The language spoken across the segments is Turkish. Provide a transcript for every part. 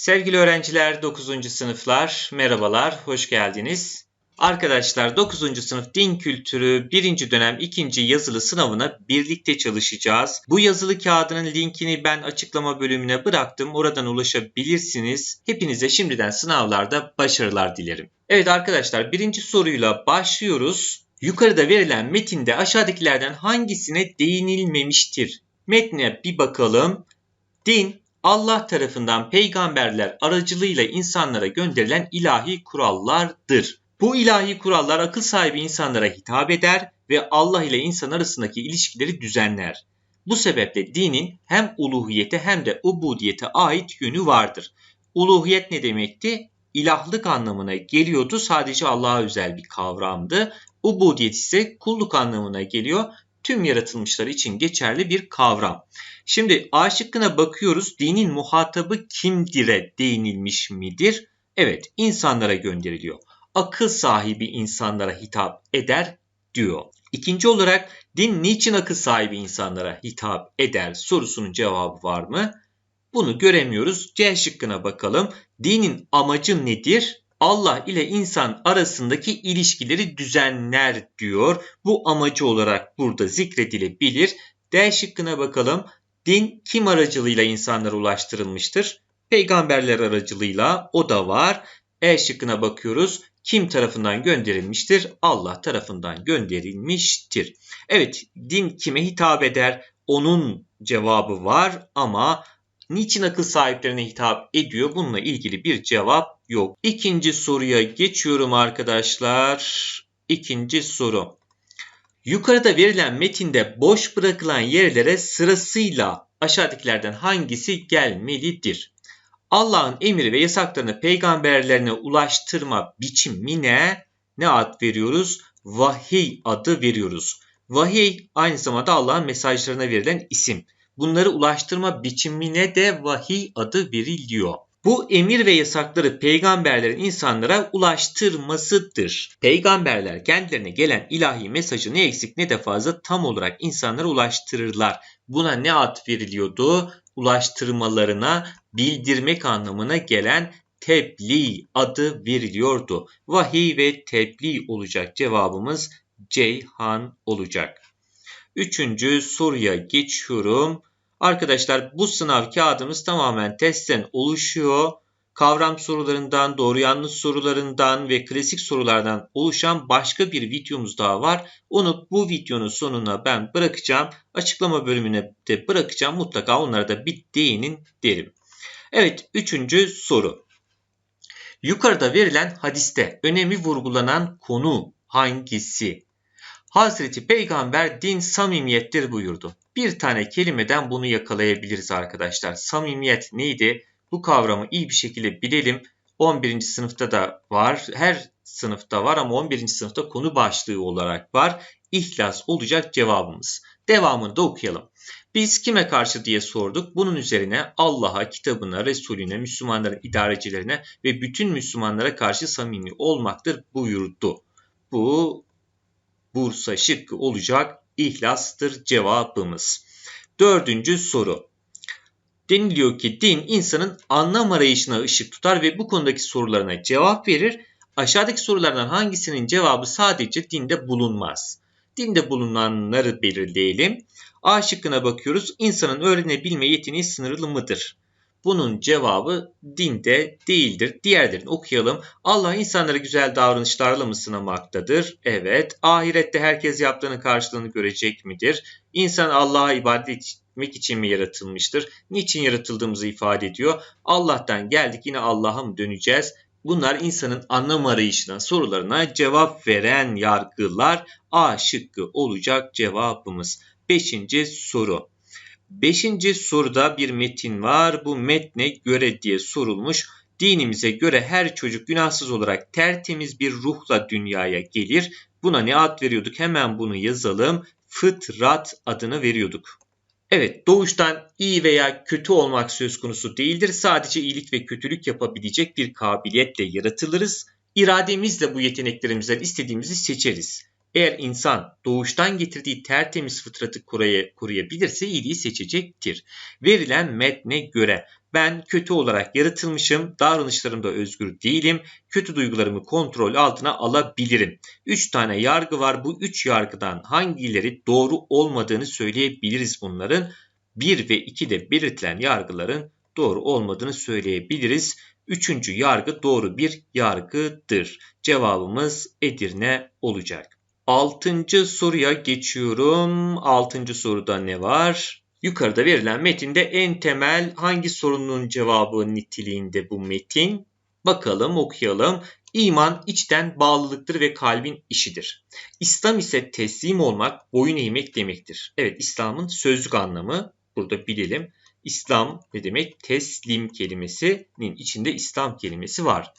Sevgili öğrenciler, 9. sınıflar, merhabalar, hoş geldiniz. Arkadaşlar 9. sınıf din kültürü 1. dönem 2. yazılı sınavına birlikte çalışacağız. Bu yazılı kağıdının linkini ben açıklama bölümüne bıraktım. Oradan ulaşabilirsiniz. Hepinize şimdiden sınavlarda başarılar dilerim. Evet arkadaşlar birinci soruyla başlıyoruz. Yukarıda verilen metinde aşağıdakilerden hangisine değinilmemiştir? Metne bir bakalım. Din Allah tarafından peygamberler aracılığıyla insanlara gönderilen ilahi kurallardır. Bu ilahi kurallar akıl sahibi insanlara hitap eder ve Allah ile insan arasındaki ilişkileri düzenler. Bu sebeple dinin hem uluhiyete hem de ubudiyete ait yönü vardır. Uluhiyet ne demekti? İlahlık anlamına geliyordu. Sadece Allah'a özel bir kavramdı. Ubudiyet ise kulluk anlamına geliyor. Tüm yaratılmışlar için geçerli bir kavram. Şimdi A şıkkına bakıyoruz. Dinin muhatabı kimdir'e değinilmiş midir? Evet, insanlara gönderiliyor. Akıl sahibi insanlara hitap eder diyor. İkinci olarak din niçin akıl sahibi insanlara hitap eder sorusunun cevabı var mı? Bunu göremiyoruz. C şıkkına bakalım. Dinin amacı nedir? Allah ile insan arasındaki ilişkileri düzenler diyor. Bu amacı olarak burada zikredilebilir. D şıkkına bakalım. Din kim aracılığıyla insanlara ulaştırılmıştır? Peygamberler aracılığıyla o da var. E şıkkına bakıyoruz. Kim tarafından gönderilmiştir? Allah tarafından gönderilmiştir. Evet, din kime hitap eder? Onun cevabı var ama niçin akıl sahiplerine hitap ediyor? Bununla ilgili bir cevap yok. İkinci soruya geçiyorum arkadaşlar. İkinci soru. Yukarıda verilen metinde boş bırakılan yerlere sırasıyla aşağıdakilerden hangisi gelmelidir? Allah'ın emri ve yasaklarını peygamberlerine ulaştırma biçimine ne ad veriyoruz? Vahiy adı veriyoruz. Vahiy aynı zamanda Allah'ın mesajlarına verilen isim. Bunları ulaştırma biçimine de vahiy adı veriliyor. Bu emir ve yasakları peygamberlerin insanlara ulaştırmasıdır. Peygamberler kendilerine gelen ilahi mesajı ne eksik ne de fazla tam olarak insanlara ulaştırırlar. Buna ne ad veriliyordu? Ulaştırmalarına bildirmek anlamına gelen tebliğ adı veriliyordu. Vahiy ve tebliğ olacak cevabımız Ceyhan olacak. Üçüncü soruya geçiyorum. Arkadaşlar bu sınav kağıdımız tamamen testten oluşuyor. Kavram sorularından, doğru yanlış sorularından ve klasik sorulardan oluşan başka bir videomuz daha var. Onu bu videonun sonuna ben bırakacağım. Açıklama bölümüne de bırakacağım. Mutlaka onlara da bir değinin derim. Evet, üçüncü soru. Yukarıda verilen hadiste önemi vurgulanan konu hangisi? Hazreti Peygamber din samimiyettir buyurdu. Bir tane kelimeden bunu yakalayabiliriz arkadaşlar. Samimiyet neydi? Bu kavramı iyi bir şekilde bilelim. 11. sınıfta da var. Her sınıfta var ama 11. sınıfta konu başlığı olarak var. İhlas olacak cevabımız. Devamını da okuyalım. Biz kime karşı diye sorduk. Bunun üzerine Allah'a, kitabına, Resulüne, Müslümanların idarecilerine ve bütün Müslümanlara karşı samimi olmaktır buyurdu. Bu Bursa şıkkı olacak ihlastır cevabımız. Dördüncü soru. Deniliyor ki din insanın anlam arayışına ışık tutar ve bu konudaki sorularına cevap verir. Aşağıdaki sorulardan hangisinin cevabı sadece dinde bulunmaz? Dinde bulunanları belirleyelim. A şıkkına bakıyoruz. İnsanın öğrenebilme yeteneği sınırlı mıdır? Bunun cevabı dinde değildir. Diğerlerini okuyalım. Allah insanları güzel davranışlarla mı sınamaktadır? Evet. Ahirette herkes yaptığının karşılığını görecek midir? İnsan Allah'a ibadet etmek için mi yaratılmıştır? Niçin yaratıldığımızı ifade ediyor. Allah'tan geldik yine Allah'a mı döneceğiz? Bunlar insanın anlam arayışına, sorularına cevap veren yargılar A şıkkı olacak cevabımız. Beşinci soru. Beşinci soruda bir metin var. Bu metne göre diye sorulmuş. Dinimize göre her çocuk günahsız olarak tertemiz bir ruhla dünyaya gelir. Buna ne ad veriyorduk? Hemen bunu yazalım. Fıtrat adını veriyorduk. Evet, doğuştan iyi veya kötü olmak söz konusu değildir. Sadece iyilik ve kötülük yapabilecek bir kabiliyetle yaratılırız. İrademizle bu yeteneklerimizden istediğimizi seçeriz. Eğer insan doğuştan getirdiği tertemiz fıtratı koruyabilirse iyiliği seçecektir. Verilen metne göre Ben kötü olarak yaratılmışım, davranışlarımda özgür değilim, kötü duygularımı kontrol altına alabilirim. 3 tane yargı var. Bu 3 yargıdan hangileri doğru olmadığını söyleyebiliriz bunların. 1 ve 2'de belirtilen yargıların doğru olmadığını söyleyebiliriz. Üçüncü yargı doğru bir yargıdır. Cevabımız Edirne olacak. Altıncı soruya geçiyorum. Altıncı soruda ne var? Yukarıda verilen metinde en temel hangi sorunun cevabı niteliğinde bu metin? Bakalım okuyalım. İman içten bağlılıktır ve kalbin işidir. İslam ise teslim olmak, boyun eğmek demektir. Evet İslam'ın sözlük anlamı burada bilelim. İslam ne demek? Teslim kelimesinin içinde İslam kelimesi var.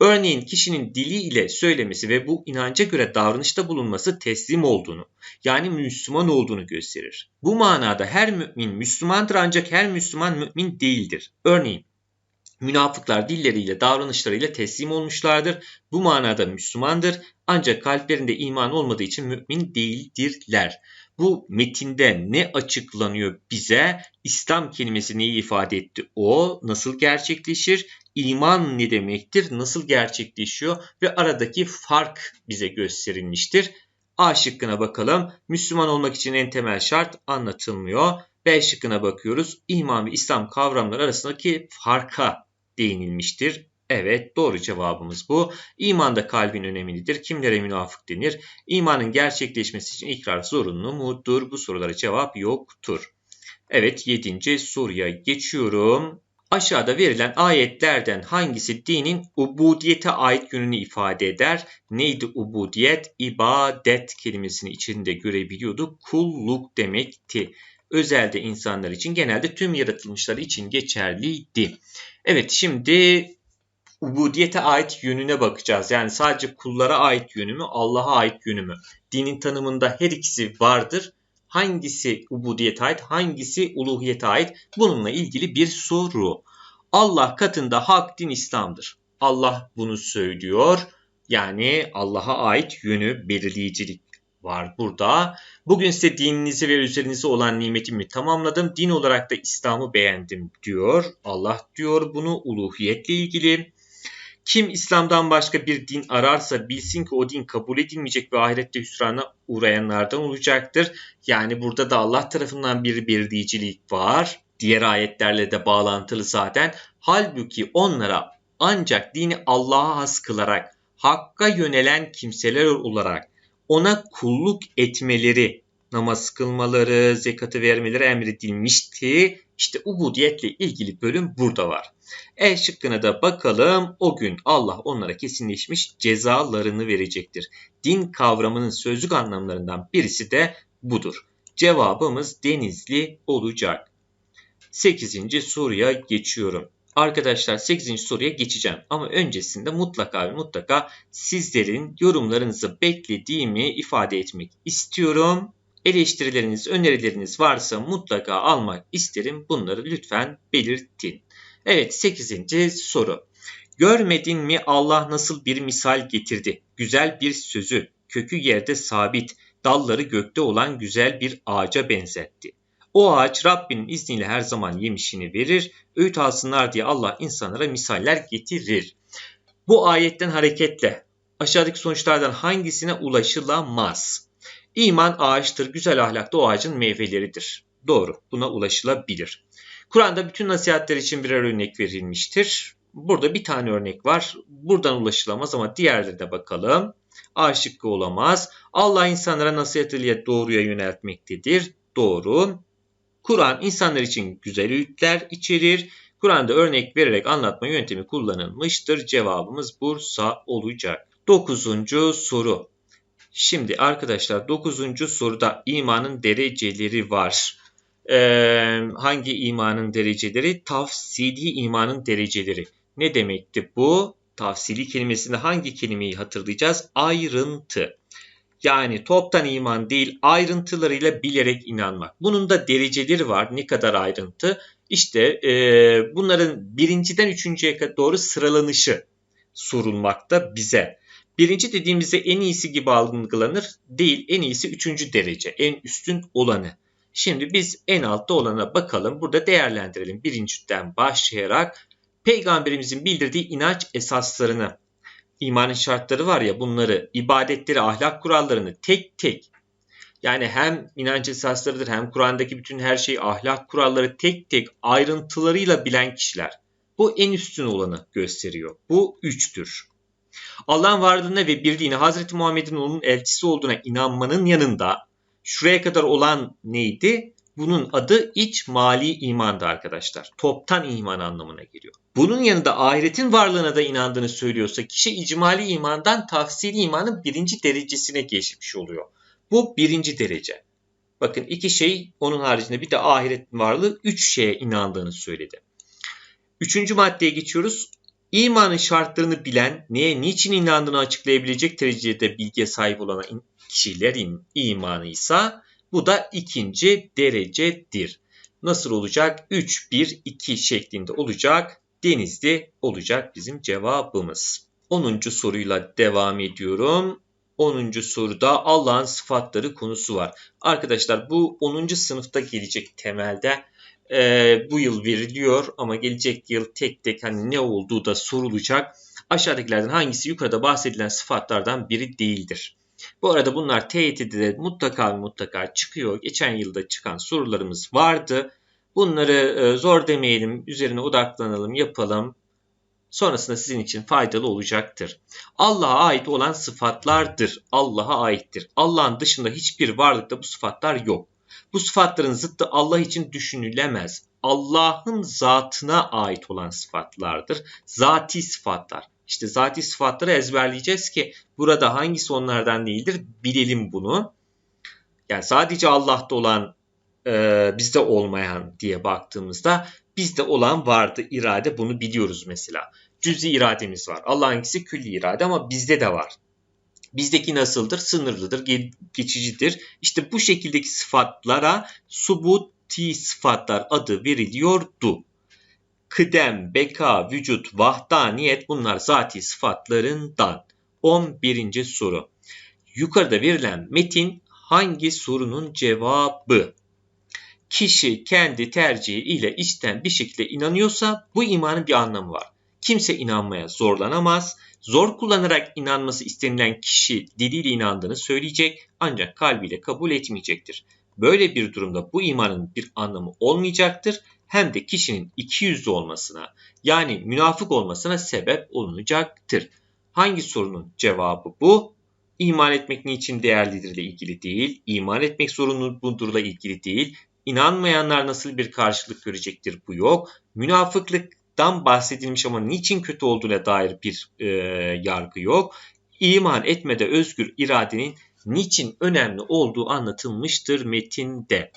Örneğin kişinin dili ile söylemesi ve bu inanca göre davranışta bulunması teslim olduğunu, yani Müslüman olduğunu gösterir. Bu manada her mümin Müslümandır ancak her Müslüman mümin değildir. Örneğin Münafıklar dilleriyle davranışlarıyla teslim olmuşlardır. Bu manada Müslümandır ancak kalplerinde iman olmadığı için mümin değildirler. Bu metinde ne açıklanıyor bize? İslam kelimesi neyi ifade etti? O nasıl gerçekleşir? İman ne demektir? Nasıl gerçekleşiyor? Ve aradaki fark bize gösterilmiştir. A şıkkına bakalım. Müslüman olmak için en temel şart anlatılmıyor. B şıkkına bakıyoruz. İman ve İslam kavramları arasındaki farka değinilmiştir. Evet doğru cevabımız bu. İmanda kalbin önemlidir. Kimlere münafık denir? İmanın gerçekleşmesi için ikrar zorunlu mudur? Bu sorulara cevap yoktur. Evet 7. soruya geçiyorum. Aşağıda verilen ayetlerden hangisi dinin ubudiyete ait yönünü ifade eder? Neydi ubudiyet? İbadet kelimesini içinde görebiliyorduk. Kulluk demekti. Özelde insanlar için genelde tüm yaratılmışlar için geçerliydi. Evet şimdi ubudiyete ait yönüne bakacağız. Yani sadece kullara ait yönü mü, Allah'a ait yönü mü? Dinin tanımında her ikisi vardır. Hangisi ubudiyete ait, hangisi uluhiyete ait? Bununla ilgili bir soru. Allah katında hak din İslam'dır. Allah bunu söylüyor. Yani Allah'a ait yönü, belirleyicilik var burada. Bugün size dininizi ve üzerinize olan nimetimi tamamladım. Din olarak da İslam'ı beğendim diyor. Allah diyor bunu uluhiyetle ilgili. Kim İslam'dan başka bir din ararsa bilsin ki o din kabul edilmeyecek ve ahirette hüsrana uğrayanlardan olacaktır. Yani burada da Allah tarafından bir belirleyicilik var. Diğer ayetlerle de bağlantılı zaten. Halbuki onlara ancak dini Allah'a has kılarak, hakka yönelen kimseler olarak ona kulluk etmeleri, namaz kılmaları, zekatı vermeleri emredilmişti. İşte ubudiyetle ilgili bölüm burada var. E şıkkına da bakalım. O gün Allah onlara kesinleşmiş cezalarını verecektir. Din kavramının sözlük anlamlarından birisi de budur. Cevabımız Denizli olacak. 8. soruya geçiyorum. Arkadaşlar 8. soruya geçeceğim ama öncesinde mutlaka ve mutlaka sizlerin yorumlarınızı beklediğimi ifade etmek istiyorum. Eleştirileriniz, önerileriniz varsa mutlaka almak isterim. Bunları lütfen belirtin. Evet 8. soru. Görmedin mi Allah nasıl bir misal getirdi? Güzel bir sözü, kökü yerde sabit, dalları gökte olan güzel bir ağaca benzetti. O ağaç Rabbinin izniyle her zaman yemişini verir. Öğüt alsınlar diye Allah insanlara misaller getirir. Bu ayetten hareketle aşağıdaki sonuçlardan hangisine ulaşılamaz? İman ağaçtır, güzel ahlak da o ağacın meyveleridir. Doğru, buna ulaşılabilir. Kur'an'da bütün nasihatler için birer örnek verilmiştir. Burada bir tane örnek var. Buradan ulaşılamaz ama diğerlerine bakalım. A şıkkı olamaz. Allah insanlara nasihat ile doğruya yöneltmektedir. Doğru. Kur'an insanlar için güzel öğütler içerir. Kur'an'da örnek vererek anlatma yöntemi kullanılmıştır. Cevabımız Bursa olacak. Dokuzuncu soru. Şimdi arkadaşlar dokuzuncu soruda imanın dereceleri var. Ee, hangi imanın dereceleri? Tafsili imanın dereceleri. Ne demekti bu? Tafsili kelimesinde hangi kelimeyi hatırlayacağız? Ayrıntı. Yani toptan iman değil ayrıntılarıyla bilerek inanmak. Bunun da dereceleri var. Ne kadar ayrıntı? İşte e, bunların birinciden üçüncüye doğru sıralanışı sorulmakta bize. Birinci dediğimizde en iyisi gibi algılanır değil en iyisi üçüncü derece en üstün olanı. Şimdi biz en altta olana bakalım. Burada değerlendirelim. Birinciden başlayarak peygamberimizin bildirdiği inanç esaslarını, imanın şartları var ya bunları, ibadetleri, ahlak kurallarını tek tek yani hem inanç esaslarıdır hem Kur'an'daki bütün her şeyi ahlak kuralları tek tek ayrıntılarıyla bilen kişiler. Bu en üstün olanı gösteriyor. Bu üçtür. Allah'ın varlığına ve birliğine Hz. Muhammed'in onun elçisi olduğuna inanmanın yanında şuraya kadar olan neydi? Bunun adı iç mali imandı arkadaşlar. Toptan iman anlamına geliyor. Bunun yanında ahiretin varlığına da inandığını söylüyorsa kişi icmali imandan tafsili imanın birinci derecesine geçmiş oluyor. Bu birinci derece. Bakın iki şey onun haricinde bir de ahiretin varlığı üç şeye inandığını söyledi. Üçüncü maddeye geçiyoruz. İmanın şartlarını bilen, neye niçin inandığını açıklayabilecek derecede bilgiye sahip olan kişilerin imanı ise bu da ikinci derecedir. Nasıl olacak? 3, 1, 2 şeklinde olacak. Denizli olacak bizim cevabımız. 10. soruyla devam ediyorum. 10. soruda Allah'ın sıfatları konusu var. Arkadaşlar bu 10. sınıfta gelecek temelde e, bu yıl veriliyor ama gelecek yıl tek tek hani ne olduğu da sorulacak. Aşağıdakilerden hangisi yukarıda bahsedilen sıfatlardan biri değildir? Bu arada bunlar TYT'de mutlaka mutlaka çıkıyor. Geçen yılda çıkan sorularımız vardı. Bunları e, zor demeyelim, üzerine odaklanalım, yapalım. Sonrasında sizin için faydalı olacaktır. Allah'a ait olan sıfatlardır. Allah'a aittir. Allah'ın dışında hiçbir varlıkta bu sıfatlar yok. Bu sıfatların zıttı Allah için düşünülemez. Allah'ın zatına ait olan sıfatlardır. Zati sıfatlar. İşte zati sıfatları ezberleyeceğiz ki burada hangisi onlardan değildir bilelim bunu. Yani sadece Allah'ta olan e, bizde olmayan diye baktığımızda bizde olan vardı irade bunu biliyoruz mesela. Cüzi irademiz var. Allah'ınkisi külli irade ama bizde de var. Bizdeki nasıldır? Sınırlıdır, geçicidir. İşte bu şekildeki sıfatlara subuti sıfatlar adı veriliyordu. Kıdem, beka, vücut, vahdaniyet bunlar zati sıfatlarından. 11. soru. Yukarıda verilen metin hangi sorunun cevabı? Kişi kendi tercihi ile içten bir şekilde inanıyorsa bu imanın bir anlamı var. Kimse inanmaya zorlanamaz. Zor kullanarak inanması istenilen kişi diliyle inandığını söyleyecek ancak kalbiyle kabul etmeyecektir. Böyle bir durumda bu imanın bir anlamı olmayacaktır hem de kişinin iki yüzlü olmasına yani münafık olmasına sebep olunacaktır. Hangi sorunun cevabı bu? İman etmek niçin değerlidir ile ilgili değil, iman etmek zorunlu budurla ilgili değil, İnanmayanlar nasıl bir karşılık görecektir bu yok. Münafıklıktan bahsedilmiş ama niçin kötü olduğuna dair bir e, yargı yok. İman etmede özgür iradenin niçin önemli olduğu anlatılmıştır metinde.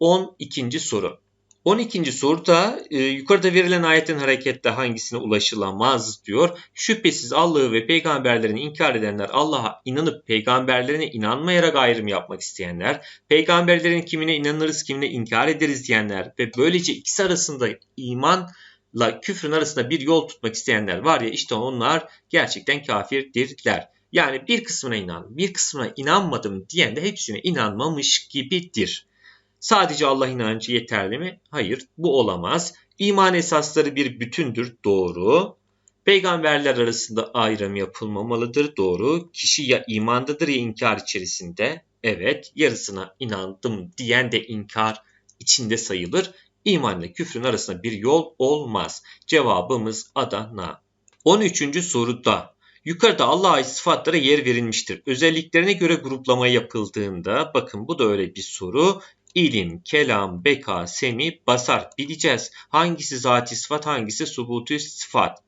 12. soru. 12. soruda e, yukarıda verilen ayetin hareketle hangisine ulaşılamaz diyor. Şüphesiz Allah'ı ve peygamberlerini inkar edenler Allah'a inanıp peygamberlerine inanmayarak ayrım yapmak isteyenler, peygamberlerin kimine inanırız kimine inkar ederiz diyenler ve böylece ikisi arasında imanla küfrün arasında bir yol tutmak isteyenler var ya işte onlar gerçekten kafirdirler. Yani bir kısmına inan, bir kısmına inanmadım diyen de hepsine inanmamış gibidir. Sadece Allah inancı yeterli mi? Hayır, bu olamaz. İman esasları bir bütündür, doğru. Peygamberler arasında ayrım yapılmamalıdır, doğru. Kişi ya imandadır ya inkar içerisinde. Evet, yarısına inandım diyen de inkar içinde sayılır. İman ile küfrün arasında bir yol olmaz. Cevabımız Adana. 13. soruda Yukarıda Allah'a ait sıfatlara yer verilmiştir. Özelliklerine göre gruplama yapıldığında bakın bu da öyle bir soru ilim, kelam, beka, semi, basar bileceğiz. Hangisi zati sıfat, hangisi subuti sıfat.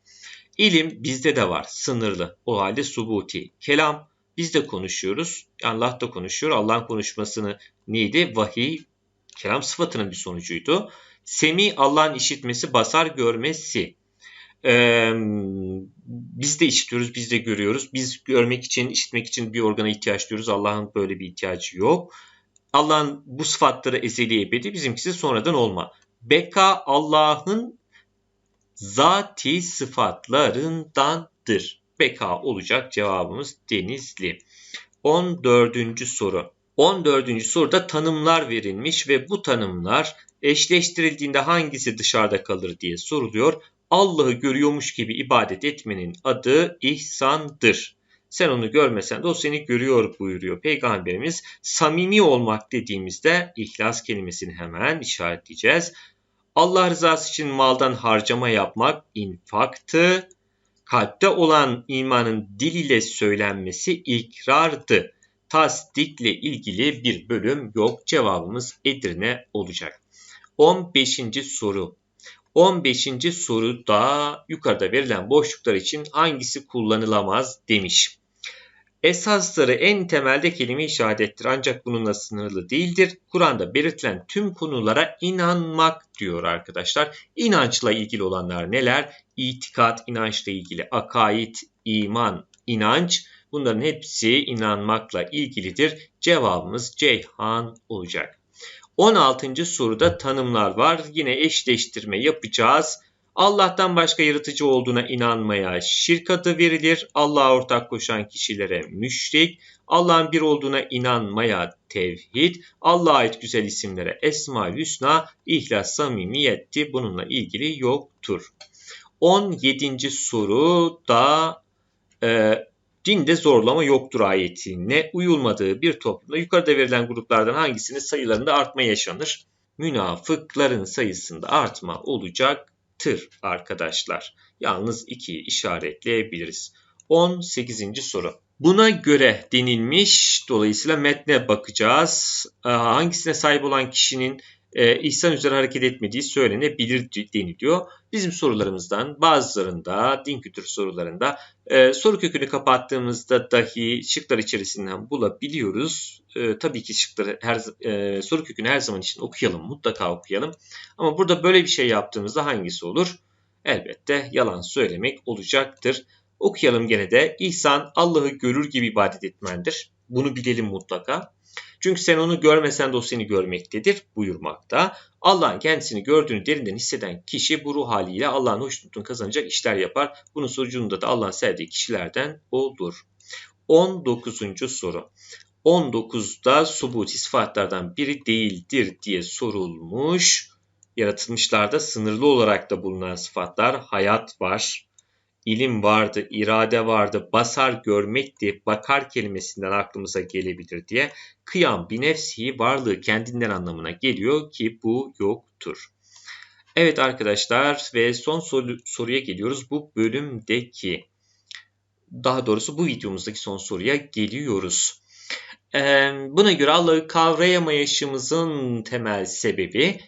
İlim bizde de var, sınırlı. O halde subuti. Kelam biz de konuşuyoruz. Allah da konuşuyor. Allah'ın konuşmasını neydi? Vahiy, kelam sıfatının bir sonucuydu. Semi Allah'ın işitmesi, basar görmesi. Ee, biz de işitiyoruz, biz de görüyoruz. Biz görmek için, işitmek için bir organa ihtiyaç duyuyoruz. Allah'ın böyle bir ihtiyacı yok. Allah'ın bu sıfatları ezeli ebedi bizimkisi sonradan olma. Beka Allah'ın zati sıfatlarındandır. Beka olacak cevabımız Denizli. 14. soru. 14. soruda tanımlar verilmiş ve bu tanımlar eşleştirildiğinde hangisi dışarıda kalır diye soruluyor. Allah'ı görüyormuş gibi ibadet etmenin adı ihsandır. Sen onu görmesen de o seni görüyor buyuruyor Peygamberimiz. Samimi olmak dediğimizde ihlas kelimesini hemen işaretleyeceğiz. Allah rızası için maldan harcama yapmak infaktı. Kalpte olan imanın dil ile söylenmesi ikrardı. Tasdikle ilgili bir bölüm yok. Cevabımız Edirne olacak. 15. soru. 15. soruda yukarıda verilen boşluklar için hangisi kullanılamaz demiş. Esasları en temelde kelime-i şehadettir ancak bununla sınırlı değildir. Kur'an'da belirtilen tüm konulara inanmak diyor arkadaşlar. İnançla ilgili olanlar neler? İtikat, inançla ilgili, akaid, iman, inanç bunların hepsi inanmakla ilgilidir. Cevabımız Ceyhan olacak. 16. soruda tanımlar var. Yine eşleştirme yapacağız. Allah'tan başka yaratıcı olduğuna inanmaya şirk adı verilir. Allah'a ortak koşan kişilere müşrik, Allah'ın bir olduğuna inanmaya tevhid, Allah'a ait güzel isimlere esma hüsna, ihlas, samimiyetti bununla ilgili yoktur. 17. soru da e, dinde zorlama yoktur ayetine uyulmadığı bir toplumda yukarıda verilen gruplardan hangisinin sayılarında artma yaşanır? Münafıkların sayısında artma olacak tır arkadaşlar. Yalnız 2'yi işaretleyebiliriz. 18. soru. Buna göre denilmiş. Dolayısıyla metne bakacağız. Hangisine sahip olan kişinin e, ihsan üzere hareket etmediği söylenebilir deniliyor. Bizim sorularımızdan bazılarında, din kültürü sorularında e, soru kökünü kapattığımızda dahi şıklar içerisinden bulabiliyoruz. E, tabii ki şıkları her, e, soru kökünü her zaman için okuyalım, mutlaka okuyalım. Ama burada böyle bir şey yaptığımızda hangisi olur? Elbette yalan söylemek olacaktır. Okuyalım gene de. İhsan Allah'ı görür gibi ibadet etmendir. Bunu bilelim mutlaka. Çünkü sen onu görmesen de o seni görmektedir buyurmakta. Allah'ın kendisini gördüğünü derinden hisseden kişi bu ruh haliyle Allah'ın hoşnutluğunu kazanacak işler yapar. Bunun sonucunda da Allah'ın sevdiği kişilerden olur. 19. soru. 19'da subuti sıfatlardan biri değildir diye sorulmuş. Yaratılmışlarda sınırlı olarak da bulunan sıfatlar hayat var, ilim vardı, irade vardı, basar görmekti, bakar kelimesinden aklımıza gelebilir diye kıyam bir nefsi varlığı kendinden anlamına geliyor ki bu yoktur. Evet arkadaşlar ve son soru, soruya geliyoruz. Bu bölümdeki daha doğrusu bu videomuzdaki son soruya geliyoruz. Ee, buna göre Allah'ı kavrayamayışımızın temel sebebi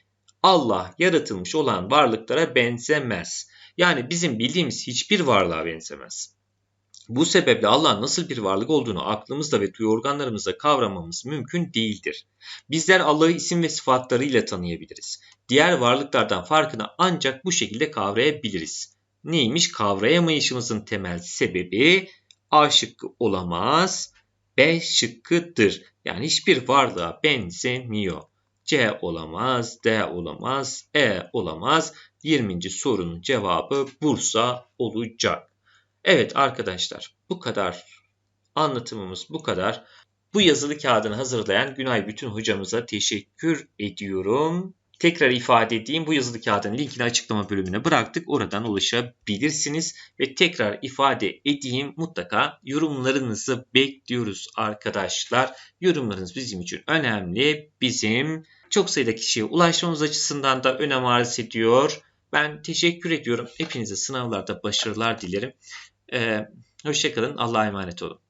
Allah yaratılmış olan varlıklara benzemez. Yani bizim bildiğimiz hiçbir varlığa benzemez. Bu sebeple Allah'ın nasıl bir varlık olduğunu aklımızda ve duyu organlarımızda kavramamız mümkün değildir. Bizler Allah'ı isim ve sıfatlarıyla tanıyabiliriz. Diğer varlıklardan farkını ancak bu şekilde kavrayabiliriz. Neymiş? Kavrayamayışımızın temel sebebi A şıkkı olamaz, B şıkkıdır. Yani hiçbir varlığa benzemiyor. C olamaz, D olamaz, E olamaz. 20. sorunun cevabı Bursa olacak. Evet arkadaşlar bu kadar anlatımımız bu kadar. Bu yazılı kağıdını hazırlayan Günay Bütün hocamıza teşekkür ediyorum. Tekrar ifade edeyim bu yazılı kağıdın linkini açıklama bölümüne bıraktık. Oradan ulaşabilirsiniz. Ve tekrar ifade edeyim mutlaka yorumlarınızı bekliyoruz arkadaşlar. Yorumlarınız bizim için önemli. Bizim çok sayıda kişiye ulaşmamız açısından da önem arz ediyor. Ben teşekkür ediyorum. Hepinize sınavlarda başarılar dilerim. Ee, Hoşçakalın. Allah'a emanet olun.